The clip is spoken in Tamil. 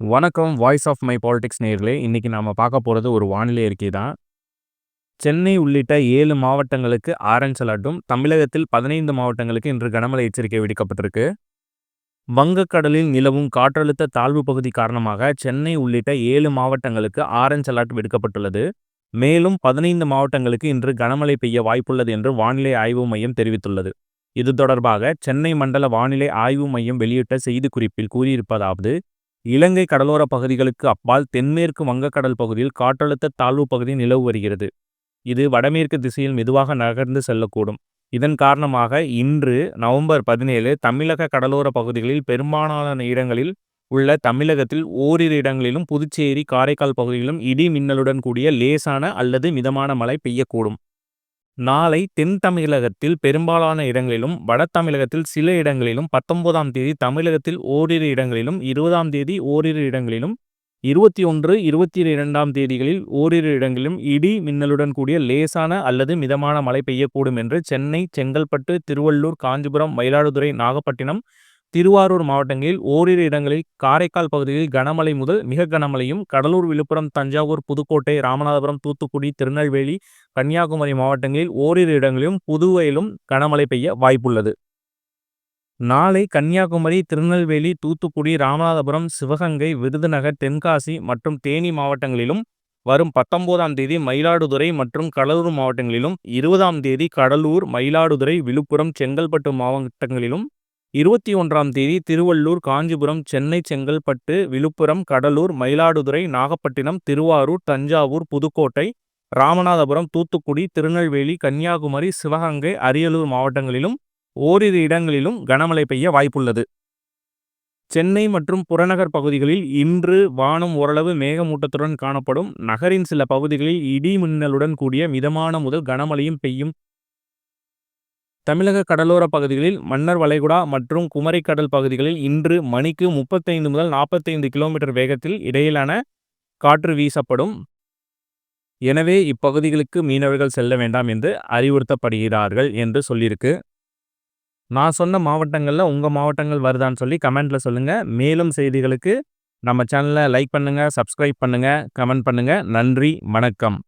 வணக்கம் வாய்ஸ் ஆஃப் மை பாலிடிக்ஸ் நேர்களே. இன்னைக்கு நாம பார்க்க போகிறது ஒரு வானிலை அறிக்கை தான். சென்னை உள்ளிட்ட ஏழு மாவட்டங்களுக்கு ஆரஞ்ச் அலர்ட்டும் தமிழகத்தில் பதினைந்து மாவட்டங்களுக்கு இன்று கனமழை எச்சரிக்கை விடுக்கப்பட்டிருக்கு. வங்கக்கடலில் நிலவும் காற்றழுத்த தாழ்வு பகுதி காரணமாக சென்னை உள்ளிட்ட ஏழு மாவட்டங்களுக்கு ஆரஞ்ச் அலர்ட் விடுக்கப்பட்டுள்ளது. மேலும் பதினைந்து மாவட்டங்களுக்கு இன்று கனமழை பெய்ய வாய்ப்புள்ளது என்று வானிலை ஆய்வு மையம் தெரிவித்துள்ளது. இது தொடர்பாக சென்னை மண்டல வானிலை ஆய்வு மையம் வெளியிட்ட செய்திக்குறிப்பில் கூறியிருப்பதாவது இலங்கை கடலோர பகுதிகளுக்கு அப்பால் தென்மேற்கு வங்கக்கடல் பகுதியில் காற்றழுத்த தாழ்வு பகுதி நிலவு வருகிறது. இது வடமேற்கு திசையில் மெதுவாக நகர்ந்து செல்லக்கூடும். இதன் காரணமாக இன்று நவம்பர் பதினேழு தமிழக கடலோர பகுதிகளில் பெரும்பாலான இடங்களில் உள்ள தமிழகத்தில் ஓரிரு இடங்களிலும் புதுச்சேரி காரைக்கால் பகுதிகளிலும் இடி மின்னலுடன் கூடிய லேசான அல்லது மிதமான மழை பெய்யக்கூடும். நாளை தென் தமிழகத்தில் பெரும்பாலான இடங்களிலும் வட தமிழகத்தில் சில இடங்களிலும் பத்தொன்பதாம் தேதி தமிழகத்தில் ஓரிரு இடங்களிலும் இருபதாம் தேதி ஓரிரு இடங்களிலும் இருபத்தி ஒன்று இருபத்தி இரண்டாம் தேதிகளில் ஓரிரு இடங்களிலும் இடி மின்னலுடன் கூடிய லேசான அல்லது மிதமான மழை பெய்யக்கூடும் என்று சென்னை செங்கல்பட்டு திருவள்ளூர் காஞ்சிபுரம் மயிலாடுதுறை நாகப்பட்டினம் திருவாரூர் மாவட்டங்களில் ஓரிரு இடங்களில் காரைக்கால் பகுதியில் கனமழை முதல் மிக கனமழையும் கடலூர் விழுப்புரம் தஞ்சாவூர் புதுக்கோட்டை ராமநாதபுரம் தூத்துக்குடி திருநெல்வேலி கன்னியாகுமரி மாவட்டங்களில் ஓரிரு இடங்களிலும் புதுவையிலும் கனமழை பெய்ய வாய்ப்புள்ளது. நாளை கன்னியாகுமரி திருநெல்வேலி தூத்துக்குடி ராமநாதபுரம் சிவகங்கை விருதுநகர் தென்காசி மற்றும் தேனி மாவட்டங்களிலும் வரும் பத்தொன்பதாம் தேதி மயிலாடுதுறை மற்றும் கடலூர் மாவட்டங்களிலும் இருபதாம் தேதி கடலூர் மயிலாடுதுறை விழுப்புரம் செங்கல்பட்டு மாவட்டங்களிலும் இருபத்தி ஒன்றாம் தேதி திருவள்ளூர் காஞ்சிபுரம் சென்னை செங்கல்பட்டு விழுப்புரம் கடலூர் மயிலாடுதுறை நாகப்பட்டினம் திருவாரூர் தஞ்சாவூர் புதுக்கோட்டை ராமநாதபுரம் தூத்துக்குடி திருநெல்வேலி கன்னியாகுமரி சிவகங்கை அரியலூர் மாவட்டங்களிலும் ஓரிரு இடங்களிலும் கனமழை பெய்ய வாய்ப்புள்ளது. சென்னை மற்றும் புறநகர் பகுதிகளில் இன்று வானம் ஓரளவு மேகமூட்டத்துடன் காணப்படும். நகரின் சில பகுதிகளில் இடி மின்னலுடன் கூடிய மிதமான முதல் கனமழையும் பெய்யும் தமிழக கடலோர பகுதிகளில் மன்னர் வளைகுடா மற்றும் குமரிக்கடல் பகுதிகளில் இன்று மணிக்கு முப்பத்தைந்து முதல் நாற்பத்தைந்து கிலோமீட்டர் வேகத்தில் இடையிலான காற்று வீசப்படும். எனவே இப்பகுதிகளுக்கு மீனவர்கள் செல்ல வேண்டாம் என்று அறிவுறுத்தப்படுகிறார்கள் என்று சொல்லியிருக்கு. நான் சொன்ன மாவட்டங்களில் உங்கள் மாவட்டங்கள் வருதான்னு சொல்லி கமெண்ட்டில் சொல்லுங்கள் மேலும் செய்திகளுக்கு நம்ம சேனலை லைக் பண்ணுங்கள் சப்ஸ்கிரைப் பண்ணுங்கள் கமெண்ட் பண்ணுங்கள் நன்றி வணக்கம்.